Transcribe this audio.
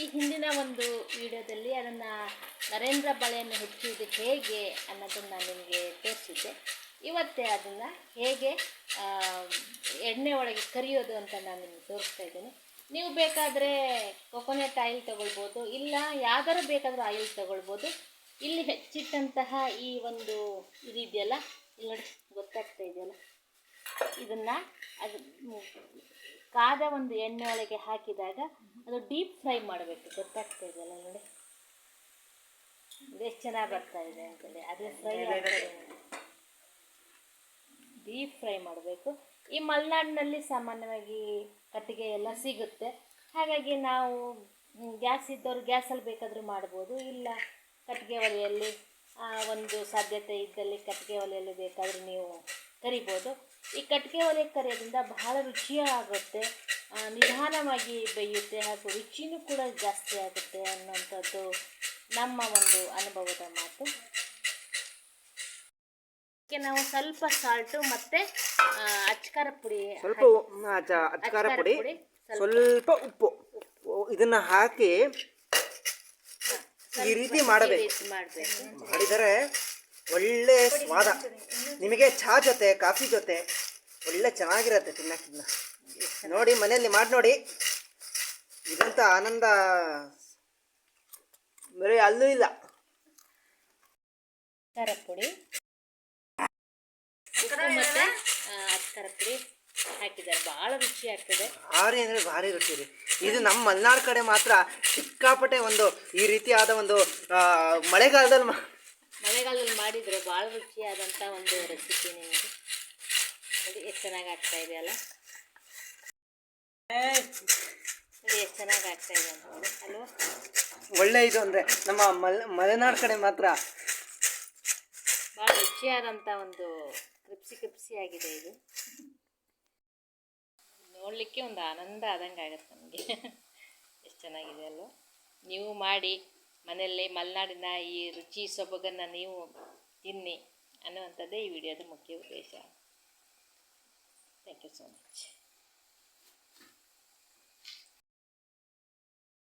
ಈ ಹಿಂದಿನ ಒಂದು ವಿಡಿಯೋದಲ್ಲಿ ಅದನ್ನು ನರೇಂದ್ರ ಬಳೆಯನ್ನು ಹೆಚ್ಚುವುದು ಹೇಗೆ ಅನ್ನೋದನ್ನು ನಾನು ನಿಮಗೆ ತೋರಿಸಿದ್ದೆ. ಇವತ್ತೇ ಅದನ್ನು ಹೇಗೆ ಎಣ್ಣೆ ಒಳಗೆ ಕರಿಯೋದು ಅಂತ ನಾನು ನಿಮಗೆ ತೋರಿಸ್ತಾ ಇದ್ದೀನಿ. ನೀವು ಬೇಕಾದರೆ ಕೊಕೊನೆಟ್ ಆಯಿಲ್ ತಗೊಳ್ಬೋದು, ಇಲ್ಲ ಯಾವ್ದಾರು ಬೇಕಾದರೂ ಆಯಿಲ್ ತಗೊಳ್ಬೋದು. ಇಲ್ಲಿ ಹೆಚ್ಚಿಟ್ಟಂತಹ ಈ ಒಂದು ಇದಿದೆಯಲ್ಲ ಇಲ್ಲಿ ನೋಡಿ, ಗೊತ್ತಾಗ್ತಾ ಇದೆಯಲ್ಲ? ಇದನ್ನು ಅದು ಕಾದ ಒಂದು ಎಣ್ಣೆ ಒಳಗೆ ಹಾಕಿದಾಗ ಅದು ಡೀಪ್ ಫ್ರೈ ಮಾಡಬೇಕು. ಗೊತ್ತಾಗ್ತಾ ಇದೆಯಲ್ಲ ನೋಡಿ? ಎಷ್ಟು ಚೆನ್ನಾಗಿ ಬರ್ತಾ ಇದೆ ಅಂತೇಳಿ. ಅದು ಫ್ರೈ ಡೀಪ್ ಫ್ರೈ ಮಾಡಬೇಕು. ಈ ಮಲೆನಾಡಿನಲ್ಲಿ ಸಾಮಾನ್ಯವಾಗಿ ಕಟ್ಟಿಗೆ ಎಲ್ಲ ಸಿಗುತ್ತೆ. ಹಾಗಾಗಿ ನಾವು ಗ್ಯಾಸ್ ಇದ್ದವರು ಗ್ಯಾಸಲ್ಲಿ ಬೇಕಾದರೂ ಮಾಡ್ಬೋದು. ಇಲ್ಲ ಕಟ್ಟಿಗೆ ಒಲೆಯಲ್ಲಿ ಒಂದು ಸಾಧ್ಯತೆ ಇದ್ದಲ್ಲಿ ಕಟ್ಟಿಗೆ ಒಲೆಯಲ್ಲಿ ಬೇಕಾದರೂ ನೀವು ಕರಿಬೋದು. ಈ ಕಟ್ಟಿಗೆ ಒಲೆ ಕರೆಯೋದ್ರಿಂದ ಬಹಳ ರುಚಿಯಾಗುತ್ತೆ. ನಿಧಾನವಾಗಿ ಬೇಯುತ್ತೆ ಹಾಗೂ ರುಚಿನೂ ಕೂಡ ಜಾಸ್ತಿ ಆಗುತ್ತೆ ಅನ್ನೋಂಥದ್ದು ನಮ್ಮ ಒಂದು ಅನುಭವದ ಮಾತು. ನಾವು ಸ್ವಲ್ಪ ಸಾಲ್ಟು ಮತ್ತೆ ಅಚ್ಕಾರ ಪುಡಿ ಸ್ವಲ್ಪ ಅಚ್ಕಾರ ಪುಡಿ ಸ್ವಲ್ಪ ಉಪ್ಪು. ಇದನ್ನ ಹಾಕಿ ಈ ರೀತಿ ಮಾಡಬೇಕು. ಮಾಡಬೇಕು. ಮಾಡಿದರೆ ಒಳ್ಳೆ ಸ್ವಾದ. ನಿಮಗೆ ಚಹಾ ಜೊತೆ ಕಾಫಿ ಜೊತೆ ಒಳ್ಳೆ ಚೆನ್ನಾಗಿರತ್ತೆ ತಿನ್ನಕ್ಕಿನ್ನ. ನೋಡಿ ಮನೆಯಲ್ಲಿ ಮಾಡಿ ನೋಡಿ. ಇದಂತ ಆನಂದ. ಬರೀ ಅಲ್ಲೂ ಇಲ್ಲ. ಖಾರ ಪುಡಿ. ಆರಿ ಅಂದ್ರೆ ಪುಡಿ ಹಾಕಿದ್ದಾರೆ. ಭಾಳ ರುಚಿ ಆಗ್ತದೆ. ಭಾರಿ ಅಂದರೆ ಭಾರಿ ರುಚಿ ರೀ. ಇದು ನಮ್ಮ ಮಲ್ನಾಡ್ ಕಡೆ ಮಾತ್ರ ಸಿಕ್ಕಾಪಟ್ಟೆ ಒಂದು ಈ ರೀತಿಯಾದ ಒಂದು ಮಳೆಗಾಲದಲ್ಲಿ ಮಳೆಗಾಲದಲ್ಲಿ ಮಾಡಿದರೆ ಭಾಳ ರುಚಿಯಾದಂಥ ಒಂದು ರೆಸಿಪಿ ನಿಮಗೆ ನೋಡಿ ಎಷ್ಟು ಚೆನ್ನಾಗಿ ಆಗ್ತಾ ಇದೆ ಅಲ್ಲ? ನೋಡಿ ಎಷ್ಟು ಚೆನ್ನಾಗಿ ಆಗ್ತಾ ಇದೆ ಅಂತ ನೋಡಿ. ಅಲ್ವಾ? ಒಳ್ಳೆ ಇದು ಅಂದರೆ ನಮ್ಮ ಮಲ್ ಮಲೆನಾಡು ಕಡೆ ಮಾತ್ರ. ಭಾಳ ರುಚಿಯಾದಂಥ ಒಂದು ಕ್ರಿಪ್ಸಿ ಕ್ರಿಪ್ಸಿ ಆಗಿದೆ ಇದು. ನೋಡಲಿಕ್ಕೆ ಒಂದು ಆನಂದ ಆದಂಗೆ ಆಗುತ್ತೆ ನಮಗೆ. ಎಷ್ಟು ಚೆನ್ನಾಗಿದೆ ಅಲ್ವ? ನೀವು ಮಾಡಿ. ಮನೆಯಲ್ಲೇ ಮಲೆನಾಡಿನ ಈ ರುಚಿ ಸೊಬಗನ್ನು ನೀವು ತಿನ್ನಿ ಅನ್ನುವಂಥದ್ದೇ ಈ ವಿಡಿಯೋದ ಮುಖ್ಯ ಉದ್ದೇಶ. Thank you so much